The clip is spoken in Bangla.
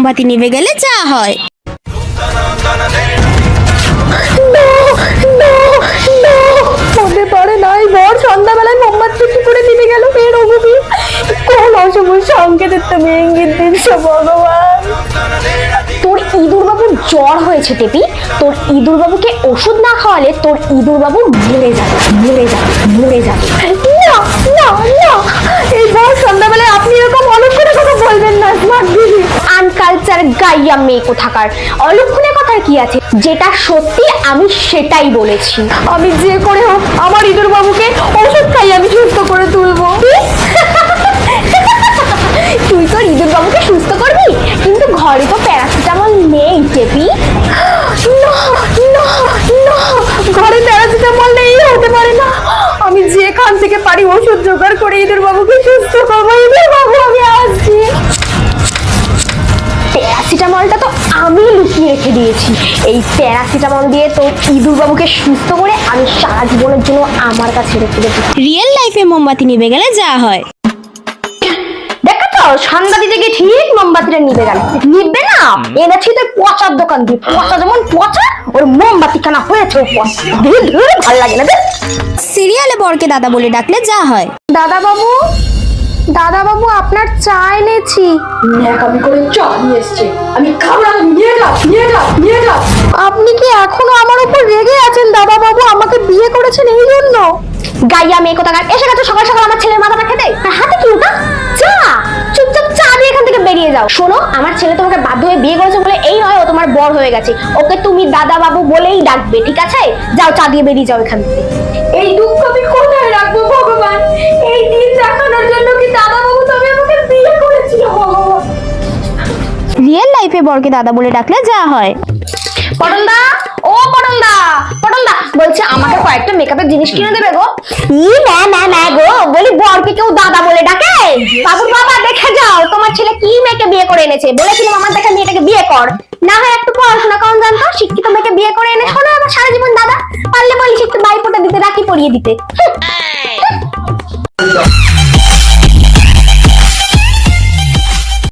মোমবাতি নিভে গেলে যা হয়। হতে পারে নাই বর সন্ধ্যাবেলায় মোমবাতি কি করে নিভে গেল মেয়ের অভুবি কোন অশুভ সংকেতের তুমি ইঙ্গিত দিচ্ছ ভগবান। তোর ইঁদুর বাবুর জ্বর হয়েছে টেপি। তোর ইঁদুর বাবুকে ওষুধ না খাওয়ালে তোর ইঁদুর বাবু মরে যাবে মরে যাবে না না না এই বর সন্ধ্যাবেলায় আপনি এরকম অলক্ষণের কথা বলবেন না স্মার্ট দিদি গাইয়া মেয়ে কোথাকার? অলক্ষণের কথার কি আছে? যেটা সত্যি আমি সেটাই বলেছি। আমি যে করে হোক আমার ইঁদুর বাবুকে ওষুধ খাই আমি সুস্থ করে তুলবো। তুই তোর ইঁদুর বাবুকে সুস্থ করবি? কিন্তু ঘরে তো প্যারাসিটামল নেই টেপি। না না না ঘরে প্যারাসিটামল নেই। আমি লুকিয়ে রেখে দিয়েছি। এই প্যারাসিটামল দিয়ে তো ইঁদুর বাবুকে সুস্থ করে আমি সারা জীবনের জন্য আমার কাছে রেখে দেবো রিয়েল লাইফে মোমবাতি নিভে গেলে যা হয়। দেখো তো সন্ধ্যা দিতে গিয়ে ঠিক মোমবাতিটা নিবে গেল। নিবে না? এনেছি তো পচার দোকান দিয়ে। পচা যেমন পচা ওর মোমবাতি খানা হয়েছে ও পচা। ধীরে ধীরে ভালো লাগে না দেখ সিরিয়ালে বরকে দাদা বলে ডাকলে যা হয়। দাদা বাবু দাদা বাবু আপনার চা এনেছি। ন্যাকামি করে চা নিয়ে এসছে। আমি খাব না তুমি নিয়ে যাও নিয়ে যাও নিয়ে যাও আপনি কি এখনও আমার উপর রেগে আছেন দাদা বাবু আমাকে বিয়ে করেছেন এই জন্য গাইয়া মেয়ে কোথাকার? এসে গেছো সকাল সকাল আমার ছেলের মাথাটা খেতে? আর হাতে কি ওটা? চা চুপচাপ চা দিয়ে এখান থেকে বেরিয়ে যাও। শোনো আমার ছেলে তোমাকে বাধ্য হয়ে বিয়ে করেছে বলে এই নয় ও তোমার বর হয়ে গেছে। ওকে তুমি দাদা বাবু বলেই ডাকবে ঠিক আছে? যাও চা দিয়ে বেরিয়ে যাও এখান থেকে। এই দুঃখ আমি কোথায় রাখব ভগবান? এই দিন দেখানোর জন্য কি দাদা বাবু তুমি আমাকে বিয়ে করেছিল ভগবান? রিয়েল লাইফে বরকে দাদা বলে ডাকলে যা হয়। পটলদা! ও পটলদা পটলদা, বলছে আমাকে কয়েকটা মেকআপের জিনিস কিনে দেবে গো। ই, না না না গো, বলি বরকে কেউ দাদা বলে ডাকে? বাবুর বাবা, দেখে যাও, তোমার ছেলে কি মেয়েকে বিয়ে করে এনেছে? বলেছিলাম আমার দেখা মেয়েটাকে বিয়ে কর। না হয় একটু পড়াশোনা কম জানতো? শিক্ষিত মেয়েকে বিয়ে করে এনে শোনো আমার সারা জীবন দাদা? পারলে বলিস একটু বাইপোটা দিতে, রাখি পরিয়ে দিতে।